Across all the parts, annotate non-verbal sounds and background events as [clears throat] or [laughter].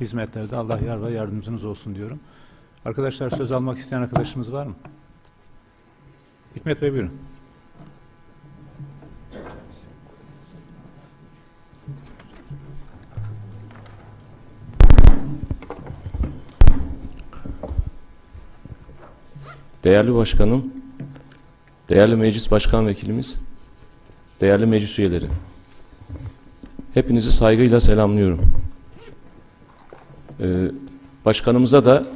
hizmetlerde Allah yar ve yardımcınız olsun diyorum. Arkadaşlar söz almak isteyen arkadaşımız var mı? Hikmet Bey buyurun. Değerli başkanım, değerli meclis başkan vekilimiz, değerli meclis üyeleri. Hepinizi saygıyla selamlıyorum. Ee, başkanımıza da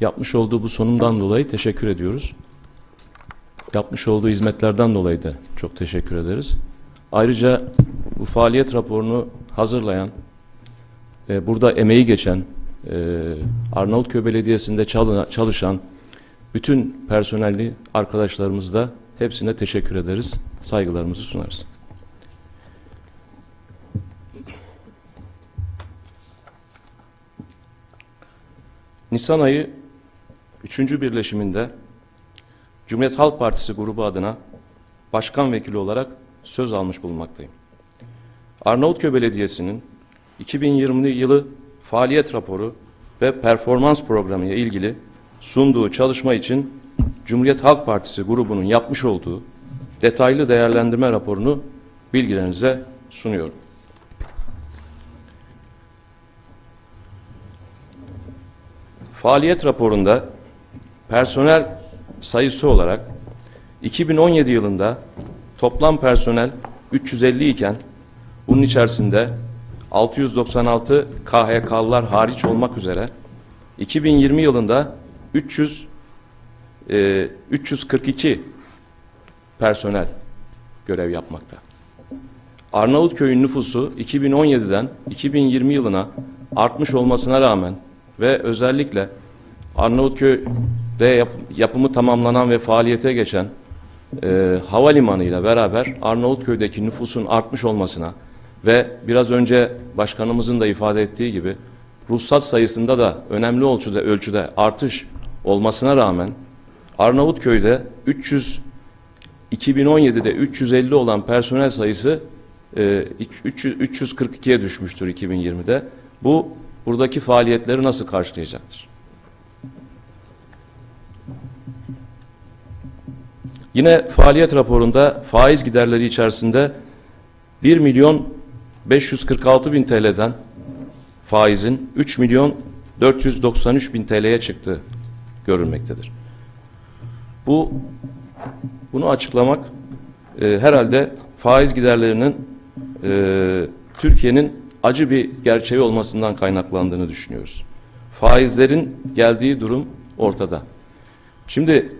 yapmış olduğu bu sonumdan dolayı teşekkür ediyoruz. Yapmış olduğu hizmetlerden dolayı da çok teşekkür ederiz. Ayrıca bu faaliyet raporunu hazırlayan, e, burada emeği geçen, e, Arnavutköy Belediyesi'nde çalı- çalışan bütün personelli arkadaşlarımız da hepsine teşekkür ederiz. Saygılarımızı sunarız. Nisan ayı 3. birleşiminde Cumhuriyet Halk Partisi grubu adına başkan vekili olarak söz almış bulunmaktayım. Arnavutköy Belediyesi'nin 2020 yılı faaliyet raporu ve performans programı ile ilgili sunduğu çalışma için Cumhuriyet Halk Partisi grubunun yapmış olduğu detaylı değerlendirme raporunu bilgilerinize sunuyorum. Faaliyet raporunda personel sayısı olarak 2017 yılında toplam personel 350 iken bunun içerisinde 696 KHK'lılar hariç olmak üzere 2020 yılında 300 e, 342 personel görev yapmakta. Arnavutköy'ün nüfusu 2017'den 2020 yılına artmış olmasına rağmen ve özellikle Arnavutköy'de yap, yapımı tamamlanan ve faaliyete geçen e, havalimanı ile beraber Arnavutköy'deki nüfusun artmış olmasına ve biraz önce başkanımızın da ifade ettiği gibi ruhsat sayısında da önemli ölçüde ölçüde artış olmasına rağmen Arnavutköy'de 300 2017'de 350 olan personel sayısı e, 300 342'ye düşmüştür 2020'de. Bu buradaki faaliyetleri nasıl karşılayacaktır? Yine faaliyet raporunda faiz giderleri içerisinde 1 milyon 546 bin TL'den faizin 3 milyon 493 bin TL'ye çıktığı görülmektedir. Bu bunu açıklamak e, herhalde faiz giderlerinin e, Türkiye'nin acı bir gerçeği olmasından kaynaklandığını düşünüyoruz. Faizlerin geldiği durum ortada. Şimdi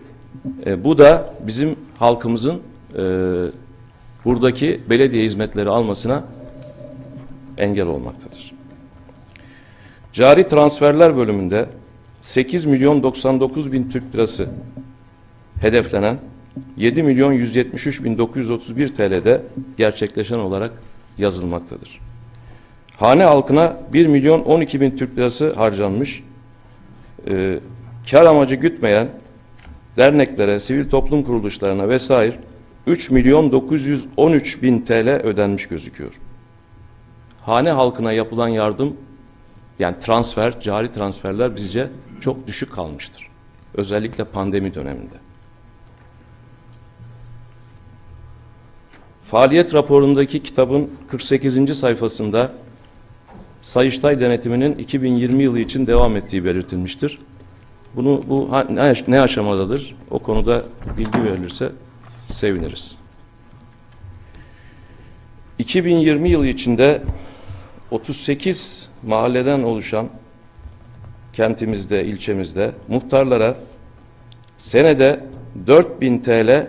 e, bu da bizim halkımızın e, buradaki belediye hizmetleri almasına engel olmaktadır. Cari transferler bölümünde 8 milyon 99 bin Türk lirası hedeflenen 7 milyon 173 bin 931 TL'de gerçekleşen olarak yazılmaktadır. Hane halkına 1 milyon 12 bin Türk lirası harcanmış. Ee, kar amacı gütmeyen derneklere, sivil toplum kuruluşlarına vesaire 3 milyon 913 bin TL ödenmiş gözüküyor. Hane halkına yapılan yardım yani transfer, cari transferler bizce çok düşük kalmıştır. Özellikle pandemi döneminde. Faaliyet raporundaki kitabın 48. sayfasında Sayıştay denetiminin 2020 yılı için devam ettiği belirtilmiştir. Bunu bu ne aşamadadır? O konuda bilgi verilirse seviniriz. 2020 yılı içinde 38 mahalleden oluşan kentimizde, ilçemizde muhtarlara senede 4000 TL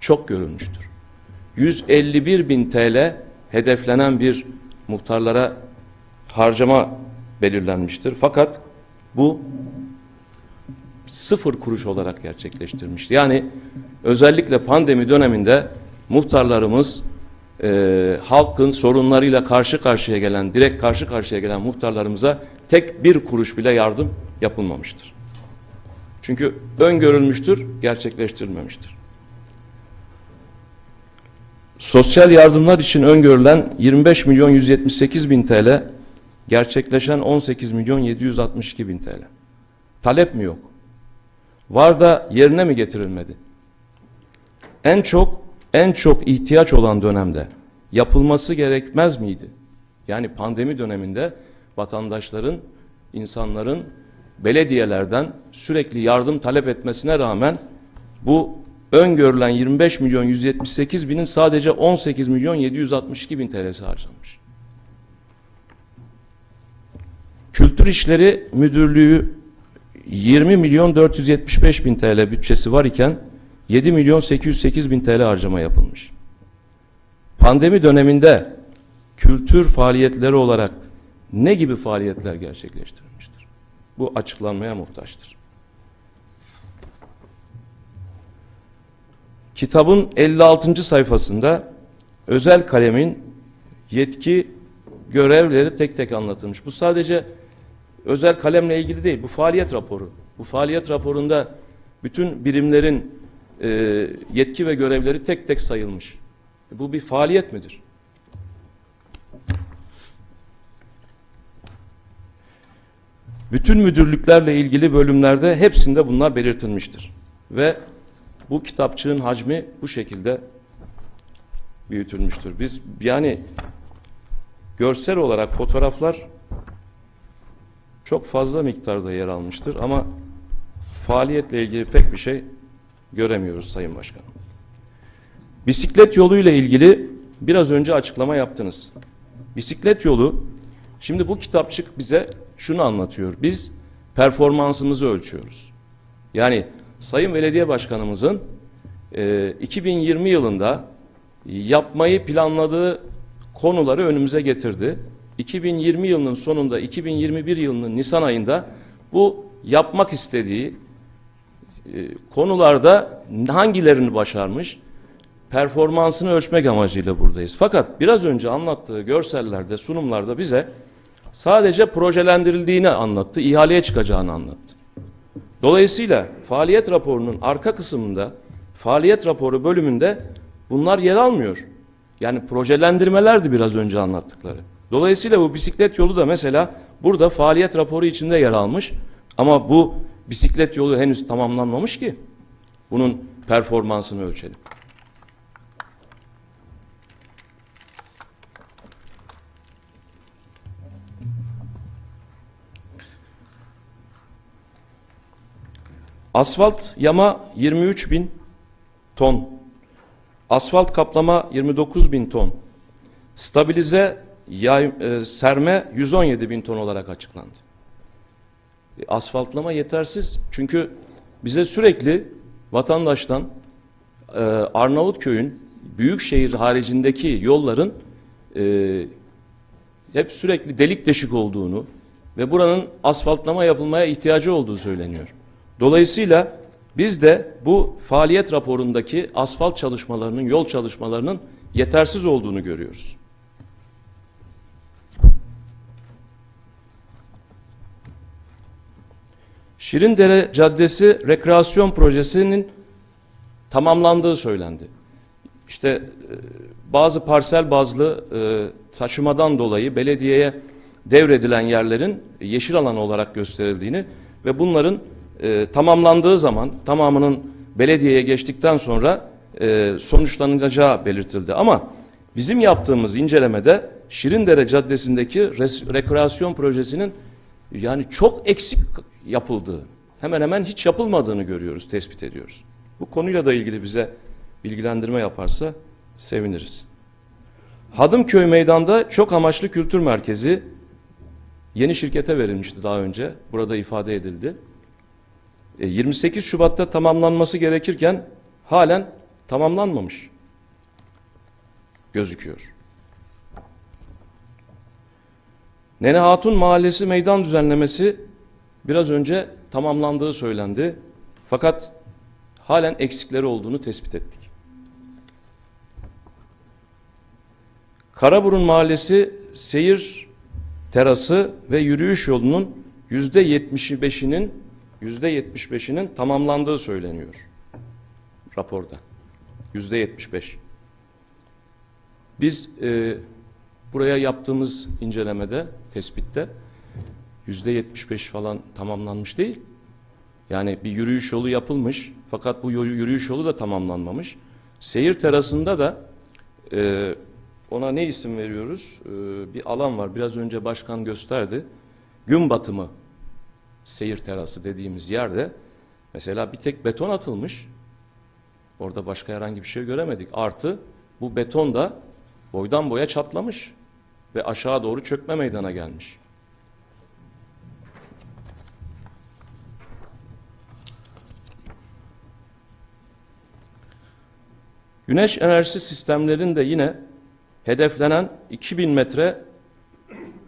çok görülmüştür. 151 bin TL hedeflenen bir muhtarlara harcama belirlenmiştir. Fakat bu sıfır kuruş olarak gerçekleştirmişti. Yani özellikle pandemi döneminde muhtarlarımız e, halkın sorunlarıyla karşı karşıya gelen, direkt karşı karşıya gelen muhtarlarımıza tek bir kuruş bile yardım yapılmamıştır. Çünkü öngörülmüştür, gerçekleştirilmemiştir. Sosyal yardımlar için öngörülen 25 milyon 178 bin TL gerçekleşen 18 milyon 762 bin TL. Talep mi yok? Var da yerine mi getirilmedi? En çok en çok ihtiyaç olan dönemde yapılması gerekmez miydi? Yani pandemi döneminde vatandaşların, insanların belediyelerden sürekli yardım talep etmesine rağmen bu öngörülen 25 milyon 178 binin sadece 18 milyon 762 bin TL'si harcanmış. Kültür İşleri Müdürlüğü 20 milyon 475 bin TL bütçesi var iken 7 milyon 808 bin TL harcama yapılmış. Pandemi döneminde kültür faaliyetleri olarak ne gibi faaliyetler gerçekleştirilmiştir? Bu açıklanmaya muhtaçtır. Kitabın 56. sayfasında özel kalemin yetki görevleri tek tek anlatılmış. Bu sadece özel kalemle ilgili değil, bu faaliyet raporu. Bu faaliyet raporunda bütün birimlerin e, yetki ve görevleri tek tek sayılmış. Bu bir faaliyet midir? Bütün müdürlüklerle ilgili bölümlerde hepsinde bunlar belirtilmiştir. Ve bu kitapçığın hacmi bu şekilde büyütülmüştür. Biz yani görsel olarak fotoğraflar çok fazla miktarda yer almıştır ama faaliyetle ilgili pek bir şey göremiyoruz Sayın Başkanım. Bisiklet yolu ile ilgili biraz önce açıklama yaptınız. Bisiklet yolu, şimdi bu kitapçık bize şunu anlatıyor. Biz performansımızı ölçüyoruz. Yani Sayın Belediye Başkanımızın e, 2020 yılında yapmayı planladığı konuları önümüze getirdi. 2020 yılının sonunda 2021 yılının Nisan ayında bu yapmak istediği e, konularda hangilerini başarmış performansını ölçmek amacıyla buradayız. Fakat biraz önce anlattığı görsellerde, sunumlarda bize sadece projelendirildiğini anlattı, ihaleye çıkacağını anlattı. Dolayısıyla faaliyet raporunun arka kısmında, faaliyet raporu bölümünde bunlar yer almıyor. Yani projelendirmelerdi biraz önce anlattıkları. Dolayısıyla bu bisiklet yolu da mesela burada faaliyet raporu içinde yer almış. Ama bu bisiklet yolu henüz tamamlanmamış ki bunun performansını ölçelim. Asfalt yama 23 bin ton. Asfalt kaplama 29 bin ton. Stabilize yay, e, serme 117 bin ton olarak açıklandı. E, asfaltlama yetersiz. Çünkü bize sürekli vatandaştan e, Arnavutköy'ün büyük şehir haricindeki yolların e, hep sürekli delik deşik olduğunu ve buranın asfaltlama yapılmaya ihtiyacı olduğu söyleniyor. Dolayısıyla biz de bu faaliyet raporundaki asfalt çalışmalarının, yol çalışmalarının yetersiz olduğunu görüyoruz. Şirindere Caddesi rekreasyon projesinin tamamlandığı söylendi. İşte e, bazı parsel bazlı e, taşımadan dolayı belediyeye devredilen yerlerin yeşil alan olarak gösterildiğini ve bunların e, tamamlandığı zaman tamamının belediyeye geçtikten sonra sonuçlanacağı belirtildi. Ama bizim yaptığımız incelemede Şirindere Caddesi'ndeki rekreasyon projesinin yani çok eksik yapıldığı, hemen hemen hiç yapılmadığını görüyoruz, tespit ediyoruz. Bu konuyla da ilgili bize bilgilendirme yaparsa seviniriz. Hadımköy Meydan'da çok amaçlı kültür merkezi yeni şirkete verilmişti daha önce. Burada ifade edildi. 28 E, Şubat'ta tamamlanması gerekirken halen tamamlanmamış gözüküyor. Nene Hatun Mahallesi meydan düzenlemesi biraz önce tamamlandığı söylendi. Fakat halen eksikleri olduğunu tespit ettik. Karaburun Mahallesi seyir terası ve yürüyüş yolunun yüzde yetmişi beşinin yüzde yetmiş beşinin tamamlandığı söyleniyor raporda. Yüzde yetmiş beş. Biz e, buraya yaptığımız incelemede, tespitte yüzde 75 falan tamamlanmış değil. Yani bir yürüyüş yolu yapılmış fakat bu yürüyüş yolu da tamamlanmamış. Seyir terasında da e, ona ne isim veriyoruz? E, bir alan var. Biraz önce başkan gösterdi. Gün batımı seyir terası dediğimiz yerde mesela bir tek beton atılmış. Orada başka herhangi bir şey göremedik. Artı bu beton da boydan boya çatlamış ve aşağı doğru çökme meydana gelmiş. Güneş enerjisi sistemlerinde yine hedeflenen 2000 metre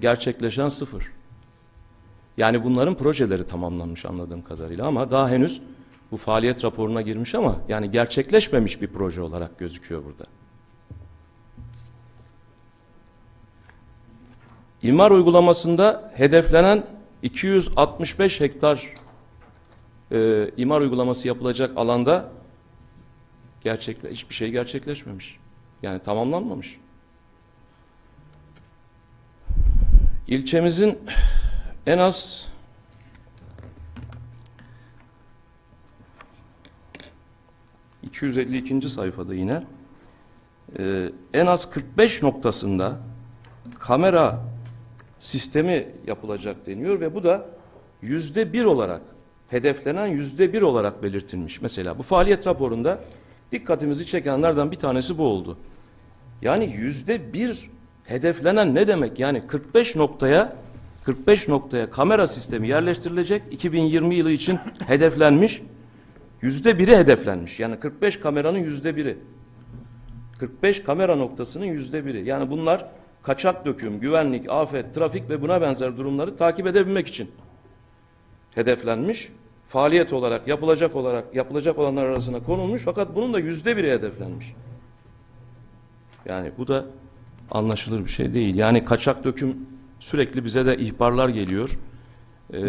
gerçekleşen sıfır. Yani bunların projeleri tamamlanmış anladığım kadarıyla ama daha henüz bu faaliyet raporuna girmiş ama yani gerçekleşmemiş bir proje olarak gözüküyor burada. İmar uygulamasında hedeflenen 265 hektar e, imar uygulaması yapılacak alanda gerçekle hiçbir şey gerçekleşmemiş. Yani tamamlanmamış. İlçemizin en az ...252. sayfada yine... e, ...en az 45 noktasında... ...kamera sistemi yapılacak deniyor... ...ve bu da yüzde bir olarak... ...hedeflenen yüzde bir olarak belirtilmiş. Mesela bu faaliyet raporunda... ...dikkatimizi çekenlerden bir tanesi bu oldu. Yani yüzde bir hedeflenen ne demek? Yani 45 noktaya 45 noktaya kamera sistemi yerleştirilecek. 2020 yılı için hedeflenmiş. Yüzde biri hedeflenmiş. Yani 45 kameranın yüzde biri. 45 kamera noktasının yüzde biri. Yani bunlar kaçak döküm, güvenlik, afet, trafik ve buna benzer durumları takip edebilmek için hedeflenmiş. Faaliyet olarak, yapılacak olarak, yapılacak olanlar arasına konulmuş. Fakat bunun da yüzde biri hedeflenmiş. Yani bu da anlaşılır bir şey değil. Yani kaçak döküm sürekli bize de ihbarlar geliyor. Ee,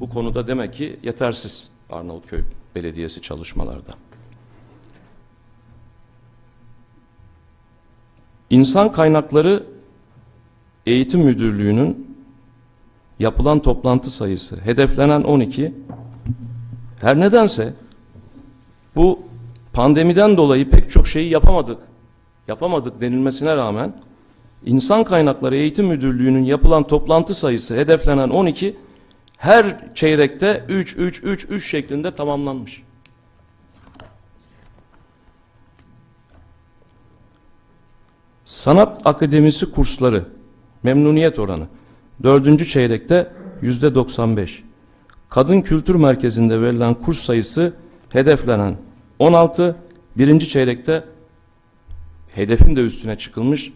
bu konuda demek ki yetersiz Arnavutköy Belediyesi çalışmalarda. İnsan Kaynakları Eğitim Müdürlüğü'nün yapılan toplantı sayısı hedeflenen 12. Her nedense bu pandemiden dolayı pek çok şeyi yapamadık. Yapamadık denilmesine rağmen İnsan Kaynakları Eğitim Müdürlüğü'nün yapılan toplantı sayısı hedeflenen 12 her çeyrekte 3 3 3 3 şeklinde tamamlanmış. Sanat Akademisi kursları memnuniyet oranı dördüncü çeyrekte yüzde 95. Kadın Kültür Merkezi'nde verilen kurs sayısı hedeflenen 16, birinci çeyrekte hedefin de üstüne çıkılmış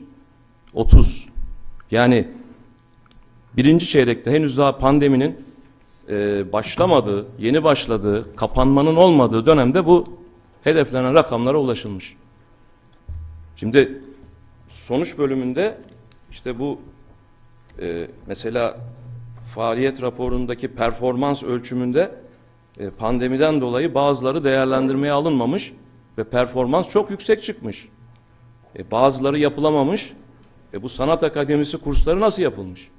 30. Yani birinci çeyrekte henüz daha pandeminin e, başlamadığı, yeni başladığı, kapanmanın olmadığı dönemde bu hedeflenen rakamlara ulaşılmış. Şimdi sonuç bölümünde işte bu e, mesela faaliyet raporundaki performans ölçümünde e, pandemiden dolayı bazıları değerlendirmeye alınmamış ve performans çok yüksek çıkmış. E, bazıları yapılamamış. E, bu sanat akademisi kursları nasıl yapılmış?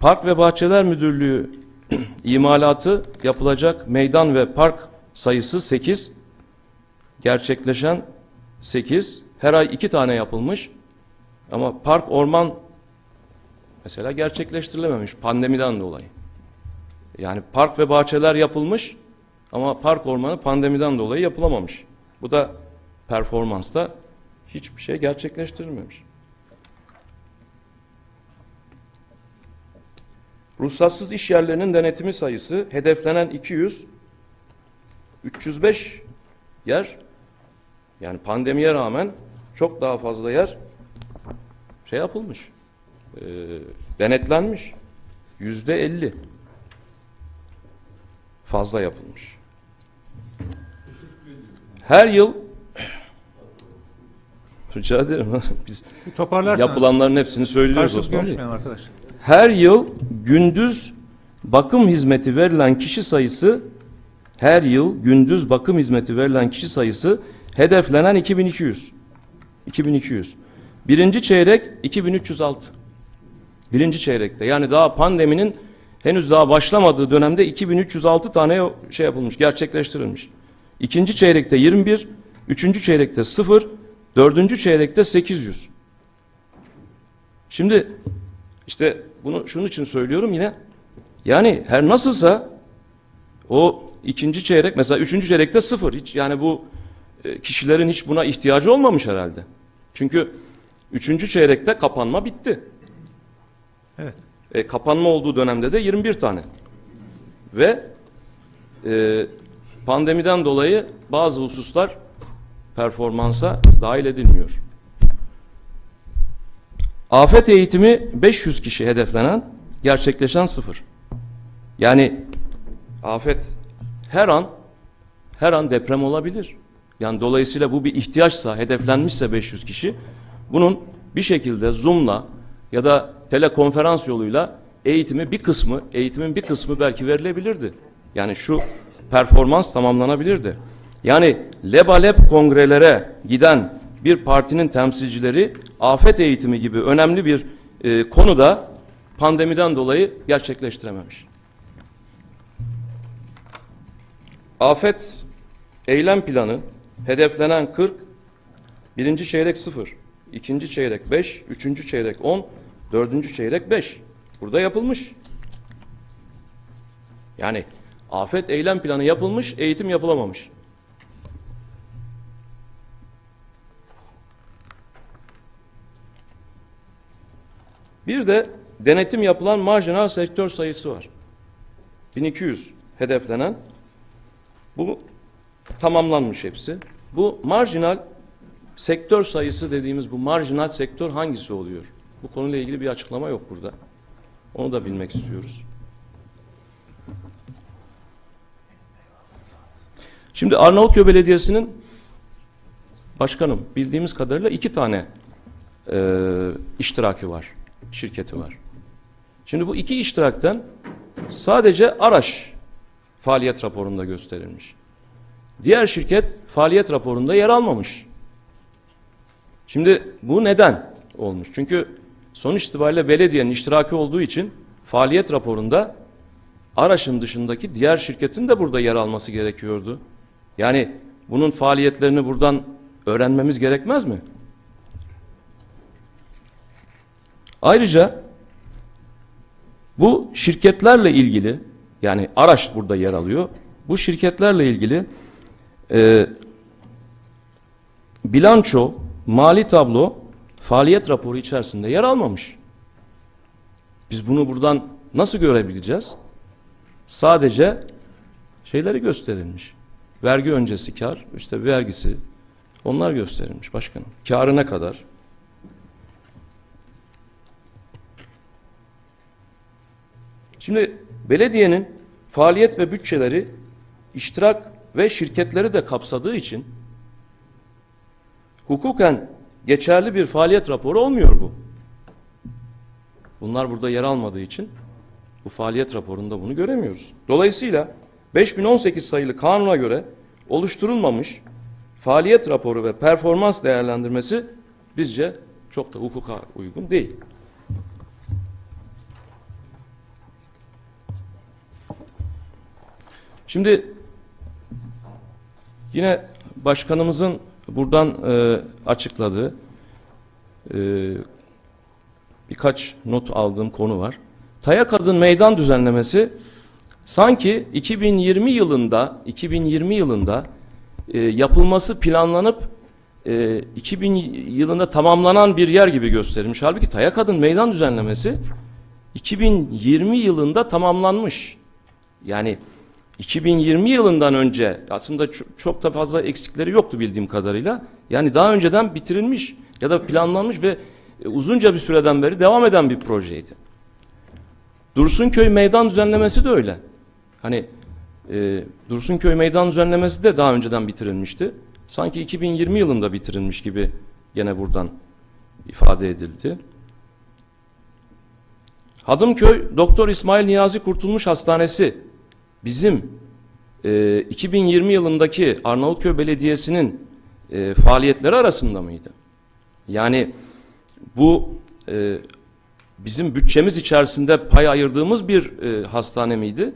Park ve Bahçeler Müdürlüğü [clears throat] imalatı yapılacak meydan ve park sayısı 8. Gerçekleşen 8. Her ay 2 tane yapılmış. Ama park orman mesela gerçekleştirilememiş pandemiden dolayı. Yani park ve bahçeler yapılmış ama park ormanı pandemiden dolayı yapılamamış. Bu da performansta hiçbir şey gerçekleştirilmemiş. Ruhsatsız iş yerlerinin denetimi sayısı hedeflenen 200, 305 yer yani pandemiye rağmen çok daha fazla yer şey yapılmış, e, denetlenmiş. Yüzde 50 fazla yapılmış. Her yıl [clears throat] rica ederim [laughs] biz yapılanların hepsini söylüyoruz Osman Bey. Her yıl gündüz bakım hizmeti verilen kişi sayısı her yıl gündüz bakım hizmeti verilen kişi sayısı hedeflenen 2200. 2200. Birinci çeyrek 2306. Birinci çeyrekte yani daha pandeminin henüz daha başlamadığı dönemde 2306 tane şey yapılmış, gerçekleştirilmiş. İkinci çeyrekte 21, üçüncü çeyrekte 0, dördüncü çeyrekte 800. Şimdi işte bunu şunun için söylüyorum yine. Yani her nasılsa o ikinci çeyrek mesela üçüncü çeyrekte sıfır. Hiç yani bu e, kişilerin hiç buna ihtiyacı olmamış herhalde. Çünkü üçüncü çeyrekte kapanma bitti. Evet. E, kapanma olduğu dönemde de 21 tane. Ve e, pandemiden dolayı bazı hususlar performansa dahil edilmiyor. Afet eğitimi 500 kişi hedeflenen, gerçekleşen sıfır. Yani afet her an her an deprem olabilir. Yani dolayısıyla bu bir ihtiyaçsa, hedeflenmişse 500 kişi, bunun bir şekilde Zoom'la ya da telekonferans yoluyla eğitimi bir kısmı, eğitimin bir kısmı belki verilebilirdi. Yani şu performans tamamlanabilirdi. Yani lebalep kongrelere giden bir partinin temsilcileri afet eğitimi gibi önemli bir e, konuda pandemiden dolayı gerçekleştirememiş. Afet eylem planı hedeflenen 40, birinci çeyrek 0, ikinci çeyrek 5, üçüncü çeyrek 10, dördüncü çeyrek 5. Burada yapılmış. Yani afet eylem planı yapılmış, eğitim yapılamamış. Bir de denetim yapılan marjinal sektör sayısı var. 1200 hedeflenen. Bu tamamlanmış hepsi. Bu marjinal sektör sayısı dediğimiz bu marjinal sektör hangisi oluyor? Bu konuyla ilgili bir açıklama yok burada. Onu da bilmek istiyoruz. Şimdi Arnavutköy Belediyesi'nin başkanım bildiğimiz kadarıyla iki tane e, iştiraki var, şirketi var. Şimdi bu iki iştirakten sadece Araş faaliyet raporunda gösterilmiş. Diğer şirket faaliyet raporunda yer almamış. Şimdi bu neden olmuş? Çünkü sonuç itibariyle belediyenin iştiraki olduğu için faaliyet raporunda Araş'ın dışındaki diğer şirketin de burada yer alması gerekiyordu. Yani bunun faaliyetlerini buradan öğrenmemiz gerekmez mi? Ayrıca bu şirketlerle ilgili yani Araş burada yer alıyor. Bu şirketlerle ilgili e, bilanço, mali tablo, faaliyet raporu içerisinde yer almamış. Biz bunu buradan nasıl görebileceğiz? Sadece şeyleri gösterilmiş. Vergi öncesi kar, işte vergisi, onlar gösterilmiş başkanım. Karı ne kadar? Şimdi belediyenin faaliyet ve bütçeleri iştirak ve şirketleri de kapsadığı için hukuken geçerli bir faaliyet raporu olmuyor bu. Bunlar burada yer almadığı için bu faaliyet raporunda bunu göremiyoruz. Dolayısıyla 5018 sayılı kanuna göre oluşturulmamış faaliyet raporu ve performans değerlendirmesi bizce çok da hukuka uygun değil. Şimdi yine başkanımızın buradan e, açıkladığı e, birkaç not aldığım konu var. Taya Kadın Meydan düzenlemesi sanki 2020 yılında 2020 yılında e, yapılması planlanıp e, 2000 yılında tamamlanan bir yer gibi gösterilmiş. Halbuki Taya Kadın Meydan düzenlemesi 2020 yılında tamamlanmış. Yani 2020 yılından önce aslında çok, da fazla eksikleri yoktu bildiğim kadarıyla. Yani daha önceden bitirilmiş ya da planlanmış ve e, uzunca bir süreden beri devam eden bir projeydi. Dursunköy meydan düzenlemesi de öyle. Hani e, Dursunköy meydan düzenlemesi de daha önceden bitirilmişti. Sanki 2020 yılında bitirilmiş gibi gene buradan ifade edildi. Hadımköy Doktor İsmail Niyazi Kurtulmuş Hastanesi bizim e, 2020 yılındaki Arnavutköy Belediyesi'nin e, faaliyetleri arasında mıydı? Yani bu e, bizim bütçemiz içerisinde pay ayırdığımız bir e, hastane miydi?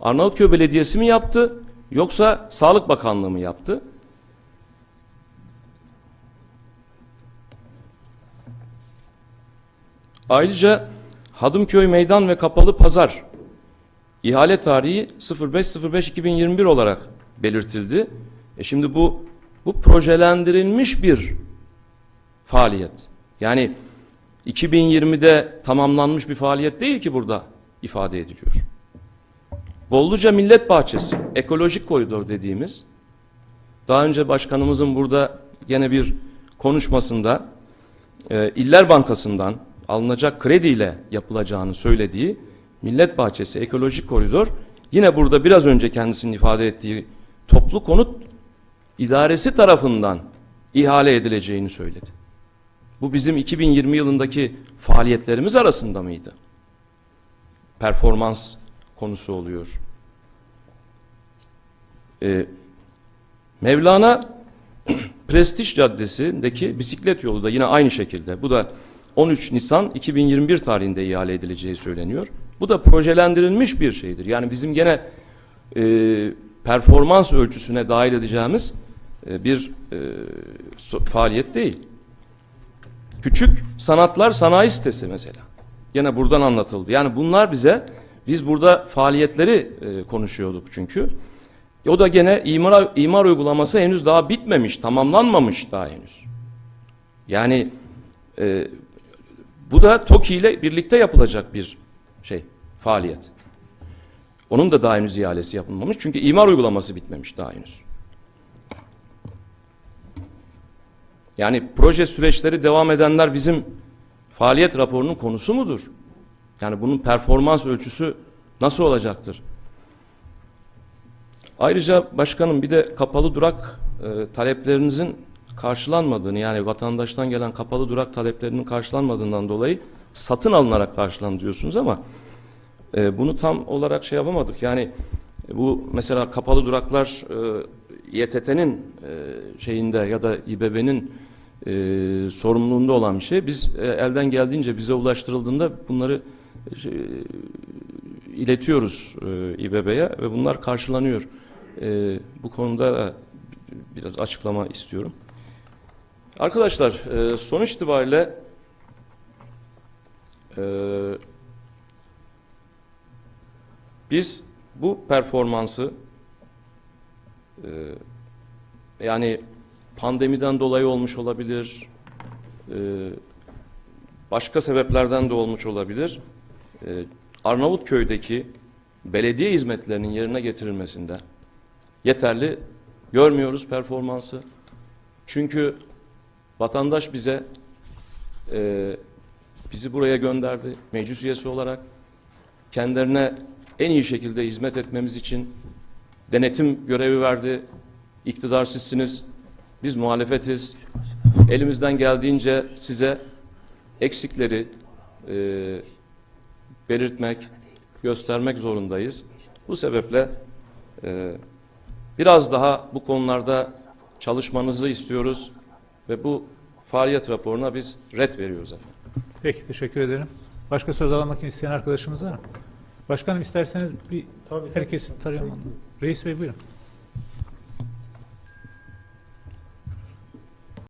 Arnavutköy Belediyesi mi yaptı yoksa Sağlık Bakanlığı mı yaptı? Ayrıca Hadımköy Meydan ve Kapalı Pazar ihale tarihi 05.05.2021 olarak belirtildi. E şimdi bu bu projelendirilmiş bir faaliyet. Yani 2020'de tamamlanmış bir faaliyet değil ki burada ifade ediliyor. Bolluca Millet Bahçesi, ekolojik koridor dediğimiz, daha önce başkanımızın burada yine bir konuşmasında e, İller Bankası'ndan alınacak krediyle yapılacağını söylediği Millet Bahçesi, ekolojik koridor, yine burada biraz önce kendisinin ifade ettiği toplu konut idaresi tarafından ihale edileceğini söyledi. Bu bizim 2020 yılındaki faaliyetlerimiz arasında mıydı? Performans konusu oluyor. Ee, Mevlana [clears throat] Prestij Caddesi'ndeki bisiklet yolu da yine aynı şekilde. Bu da 13 Nisan 2021 tarihinde ihale edileceği söyleniyor. Bu da projelendirilmiş bir şeydir. Yani bizim gene e, performans ölçüsüne dahil edeceğimiz e, bir e, so- faaliyet değil. Küçük Sanatlar Sanayi Sitesi mesela. Yine buradan anlatıldı. Yani bunlar bize, biz burada faaliyetleri e, konuşuyorduk çünkü. E, o da gene imar, imar uygulaması henüz daha bitmemiş, tamamlanmamış daha henüz. Yani e, bu da TOKİ ile birlikte yapılacak bir şey, faaliyet. Onun da daha henüz ihalesi yapılmamış. Çünkü imar uygulaması bitmemiş daha henüz. Yani proje süreçleri devam edenler bizim faaliyet raporunun konusu mudur? Yani bunun performans ölçüsü nasıl olacaktır? Ayrıca başkanım bir de kapalı durak e, taleplerinizin karşılanmadığını yani vatandaştan gelen kapalı durak taleplerinin karşılanmadığından dolayı satın alınarak karşılan diyorsunuz ama e, bunu tam olarak şey yapamadık. Yani bu mesela kapalı duraklar e, İETT'nin e, şeyinde ya da İBB'nin e, sorumluluğunda olan bir şey. Biz e, elden geldiğince bize ulaştırıldığında bunları e, iletiyoruz e, İBB'ye ve bunlar karşılanıyor. E, bu konuda da biraz açıklama istiyorum. Arkadaşlar e, sonuç itibariyle e, biz bu performansı e, yani pandemiden dolayı olmuş olabilir, e, başka sebeplerden de olmuş olabilir. E, Arnavutköy'deki belediye hizmetlerinin yerine getirilmesinde yeterli görmüyoruz performansı. Çünkü vatandaş bize e, bizi buraya gönderdi meclis üyesi olarak kendilerine en iyi şekilde hizmet etmemiz için denetim görevi verdi. İktidar sizsiniz, biz muhalefetiz. Elimizden geldiğince size eksikleri e, belirtmek, göstermek zorundayız. Bu sebeple e, biraz daha bu konularda çalışmanızı istiyoruz ve bu faaliyet raporuna biz red veriyoruz efendim. Peki teşekkür ederim. Başka söz almak isteyen arkadaşımız var mı? Başkanım isterseniz bir herkesi tarayalım. Reis Bey buyurun.